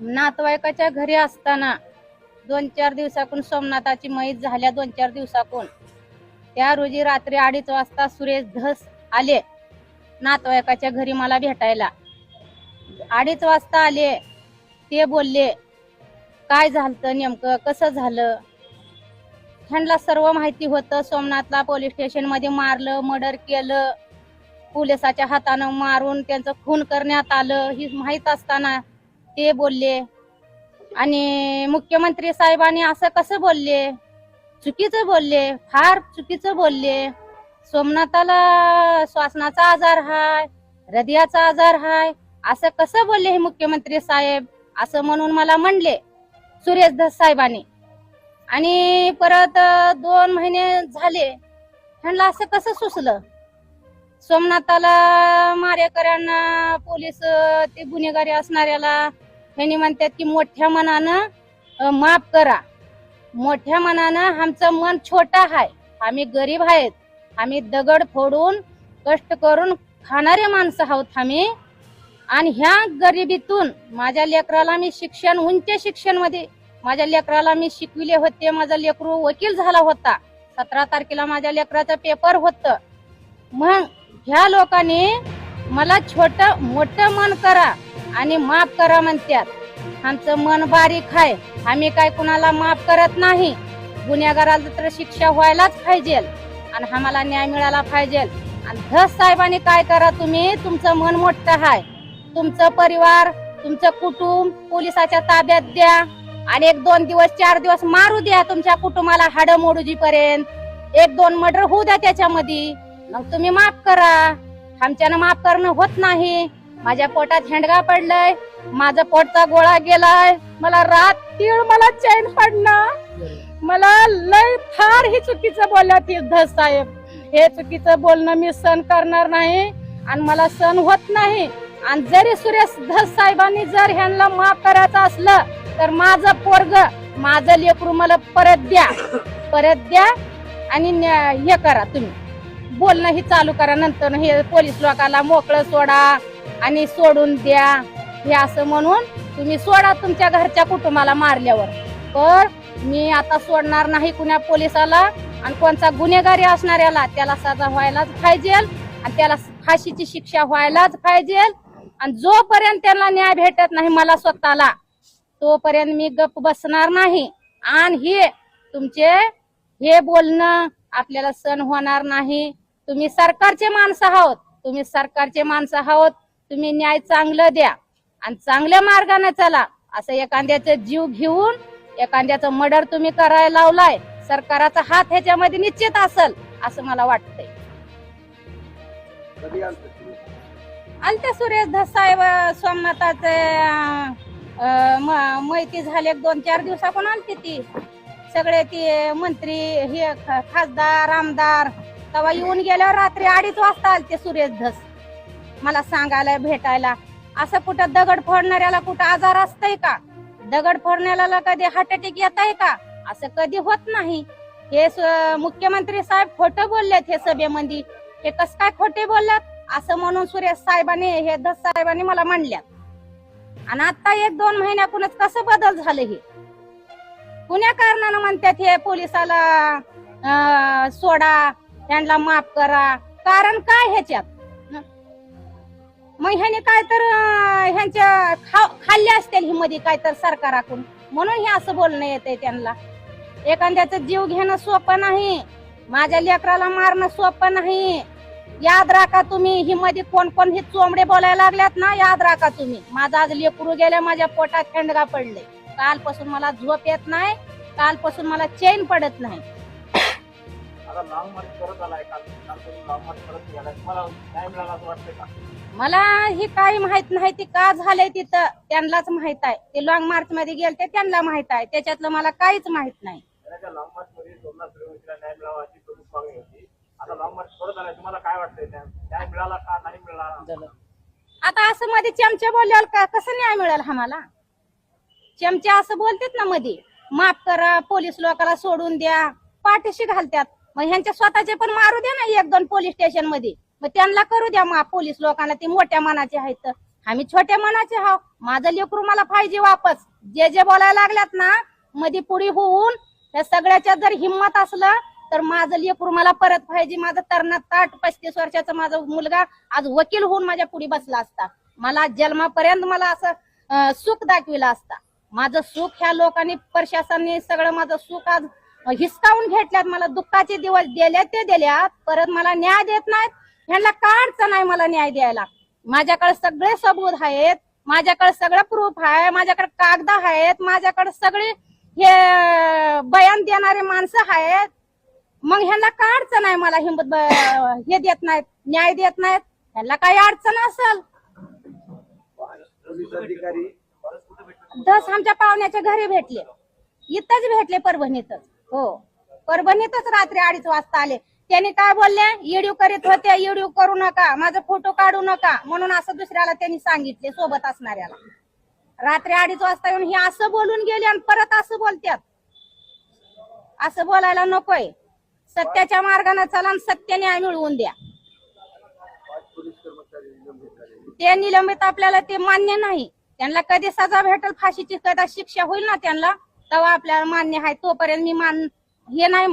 नातवायकाच्या घरी असताना दोन चार दिवसाकून सोमनाथाची मैत झाल्या दोन चार दिवसाकून. त्या रोजी रात्री अडीच वाजता सुरेश धस आले नातवायकाच्या घरी मला भेटायला. अडीच वाजता आले. ते बोलले काय झालं नेमकं? कसं झालं? ह्यांना सर्व माहिती होतं. सोमनाथला पोलीस स्टेशनमध्ये मारलं मर्डर केलं. पोलिसाच्या हातानं मारून त्यांचं खून करण्यात आलं. ही माहीत असताना ते बोलले. आणि मुख्यमंत्री साहेबांनी असं कसं बोलले? चुकीचं बोलले. फार चुकीचं बोलले. सोमनाथाला श्वासनाचा आजार हाय हृदयाचा आजार हाय असं कसं बोलले हे मुख्यमंत्री साहेब? असं म्हणून मला म्हणले सुरेश धस साहेबांनी. आणि परत दोन महिने झाले. म्हणलं असं कसं सुचलं? सोमनाथाला मारेकऱ्यांना पोलीस ते गुन्हेगारी असणाऱ्याला त्यांनी म्हणतात की मोठ्या मनानं माफ करा. मोठ्या मनानं आमचं मन छोटं आहे. आम्ही गरीब आहेत. आम्ही दगड फोडून कष्ट करून खाणारे माणसं आहोत आम्ही. आणि ह्या गरिबीतून माझ्या लेकराला मी शिक्षण उंच शिक्षणमध्ये माझ्या लेकराला मी शिकविले होते. माझा लेकरू वकील झाला होता. सतरा तारखेला माझ्या लेकराचं पेपर होत. मग ह्या लोकांनी मला छोट मोठं मन करा. आणि माफ करा म्हणतात आमचं मन बारीक आहे आम्ही काय कुणाला माफ करत नाही. गुन्हेगाराला तर शिक्षा व्हायलाच पाहिजे. आणि आम्हाला न्याय मिळाला पाहिजे. आणि धस साहेबांनी काय करा तुम्ही? तुमचं मन मोठं आहे तुमचं परिवार तुमचं कुटुंब पोलिसाच्या ताब्यात द्या. आणि एक दोन दिवस चार दिवस मारू द्या तुमच्या कुटुंबाला हाड मोडूजी पर्यंत एक दोन मर्डर होऊ द्या त्याच्यामध्ये. मग तुम्ही माफ करा. आमच्यानं माफ करणं होत नाही. माझ्या पोटात हेंडगा पडलंय माझा पोटचा गोळा गेलाय मला रात तीळ मला चैन पडणं मला लय फार ही चुकीचं बोलल्या ती साहेब. हे चुकीचं बोलणं मी सण करणार नाही आणि मला सण होत नाही. आणि जरी सुरेश धस साहेबांनी जर ह्यांना माफ करायचं असलं तर माझं पोरग माझं लेकरू मला परत द्या. परत द्या आणि न्या- हे करा तुम्ही. बोलणं ही चालू करा नंतर हे पोलीस लोकांना मोकळं सोडा. आणि सोडून द्या. हे असं म्हणून तुम्ही सोडा तुमच्या घरच्या कुटुंबाला मारल्यावर. पण मी आता सोडणार नाही कुण्या पोलिसाला आणि कोणता गुन्हेगारी असणाऱ्याला त्याला सजा व्हायलाच पाहिजे आणि त्याला फाशीची शिक्षा व्हायलाच पाहिजे. आणि जोपर्यंत त्यांना न्याय भेटत नाही मला स्वतःला तोपर्यंत मी गप बसणार नाही. आणि हे तुमचे हे बोलणं आपल्याला सण होणार नाही. तुम्ही सरकारचे माणसं आहोत. तुम्ही सरकारचे माणसं आहोत. तुम्ही न्याय चांगलं द्या आणि चांगल्या मार्गाने चला. असं एखाद्याचं जीव घेऊन एखाद्याचं मर्डर तुम्ही करायला लावलाय सरकाराचा हात ह्याच्यामध्ये निश्चित असेल असं मला वाटतंय. आलते सुरेश धसाहेब सोमनाथाचे माहिती झाले दोन चार दिवसापून आलते ती. सगळे ते मंत्री हे खासदार आमदार तेव्हा येऊन गेल्यावर रात्री अडीच वाजता आलते सुरेश धस. मला सांगायला भेटायला. असं कुठं दगड फोडणाऱ्याला कुठं आजार असतंय का? दगड फोडण्याला कधी हार्ट अटॅक येत आहे का? असं कधी होत नाही. हे मुख्यमंत्री साहेब खोटं बोललेत हे सभेमध्ये. हे कस काय खोटे बोलल्यात? असं म्हणून सुरेश साहेबांनी हे दस साहेबांनी मला म्हणल्यात. आणि आता एक दोन महिन्यातूनच कसं बदल झालं हे? कुण्या कारणानं म्हणतात हे पोलिसाला अं, सोडा त्यांना माफ करा? कारण काय ह्याच्यात? मग ह्याने काय तर अं, ह्यांच्या खा- खाल्ले असतील ही मध्ये काय तर सरकाराकडून. म्हणून हे असं बोलणं येतंय त्यांना. एखाद्याचं जीव घेणं सोपं नाही. माझ्या लेकराला मारणं सोपं नाही. याद राखा तुम्ही ही मध्ये कोण कोण हे चोंबडे बोलायला लागल्यात ना याद राखा तुम्ही. माझा आज लेकरू गेल्या माझ्या पोटात थंडगा पडले कालपासून मला झोप येत नाही कालपासून मला चैन पडत नाही. लॉंग मार्च करत आलाय काल कालपासून लॉंग मार्च करत गेलाय. तुम्हाला न्याय मिळाला असं वाटतंय का? मला ही काही माहीत नाही ती का झालंय तिथं? त्यांनाच माहीत आहे. ते लॉंग मार्च मध्ये गेलते त्यांना माहीत आहे. त्याच्यातलं मला काहीच माहीत नाही. त्याच्या लॉंग मार्च मध्ये सोमनाथ सूर्यवंशीला न्याय मिळावा अशी प्रमुख मागणी होती. आता लॉंग मार्च करत आलाय तुम्हाला काय वाटतंय न्याय न्याय मिळाला का नाही मिळाला? आता असं मध्ये चमचे बोलल्यावर का कसं न्याय मिळेल आम्हाला? चमचे असं बोलतात ना मध्ये माफ करा पोलीस लोकांना सोडून द्या पाठीशी घालतात मग ह्यांच्या स्वतःचे पण मारू द्या ना एक दोन पोलीस स्टेशनमध्ये. मग त्यांना करू द्या मग पोलीस लोकांना ते मोठ्या मनाचे आहेत आम्ही छोट्या मनाचे हा माझं लेकरू मला पाहिजे वापस. जे जे बोलायला लागल्यात ना मध्ये पुढे होऊन त्या सगळ्याच्या जर हिंमत असलं तर माझं लेकरू मला परत पाहिजे. माझं तरणा ताट पस्तीस वर्षाचा माझा मुलगा आज वकील होऊन माझ्या पुढे बसला असता. मला जन्मापर्यंत मला असं सुख दाखविला असता. माझं सुख ह्या लोकांनी प्रशासनाने सगळं माझं सुख आज हिसकावून घेतल्यात मला दुःखाचे दिवस दिले ते दिल्यात परत मला न्याय देत नाहीत. ह्यांना काढचं नाही मला न्याय द्यायला? माझ्याकडे सगळे सबूत आहेत माझ्याकडे सगळं प्रूफ आहे माझ्याकडे कागद आहेत माझ्याकडे सगळे हे बयान देणारे माणसं आहेत. मग ह्यांना काय अडचण मला हिंमत हे देत नाहीत न्याय देत नाहीत? ह्यांना काही अडचण असेल? दस आमच्या पाहुण्याच्या घरी भेटले. इथंच भेटले परभणीतच. हो. परभणीतच रात्री अडीच वाजता आले. त्यांनी काय बोलले येडीव करीत होते येडीव करू नका माझा फोटो काढू नका. म्हणून असं दुसऱ्याला त्यांनी सांगितले सोबत असणाऱ्याला. रात्री अडीच वाजता येऊन हे असं बोलून गेले आणि परत असं बोलतात असं बोलायला नकोय. सत्याच्या मार्गाने चला आणि सत्य न्याय मिळवून द्या. ते निलंबित आपल्याला ते मान्य नाही. त्यांना कधी सजा भेटेल फाशीची कदा शिक्षा होईल ना त्यांना? तेव्हा आपल्याला मान्य आहे तोपर्यंत मी मान हे नाही मला